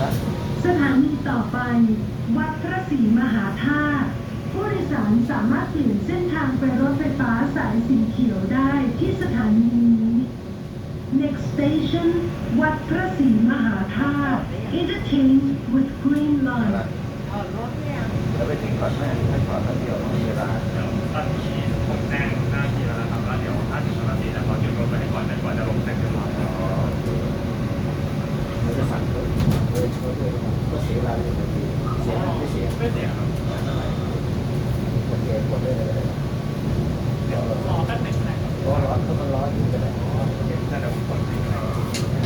นะสถานีต่อไป วัดพระศรีมหาธาตุผู้โดยสารสามารถเปลี่ยนเส้นทางไปรถไฟฟ้าสายสีเขียวได้ที่สถานีนี้ Next station วัดพระศรีมหาธาตุ Interchange with Green อะไร Line แล้วไปถึงก่อนแม่ให้ก่อนแล้วเดี๋ยวมีเวลาเดี๋ยวาเลยบางทีเสียไม่เสียไม่เสียครับโอเคกดได้เลยเดี๋ยวรอแป๊บหนึงนะครับร้อนร้อนก็มันร้อนอยู่กันเลยเดี๋ยวผมกดให้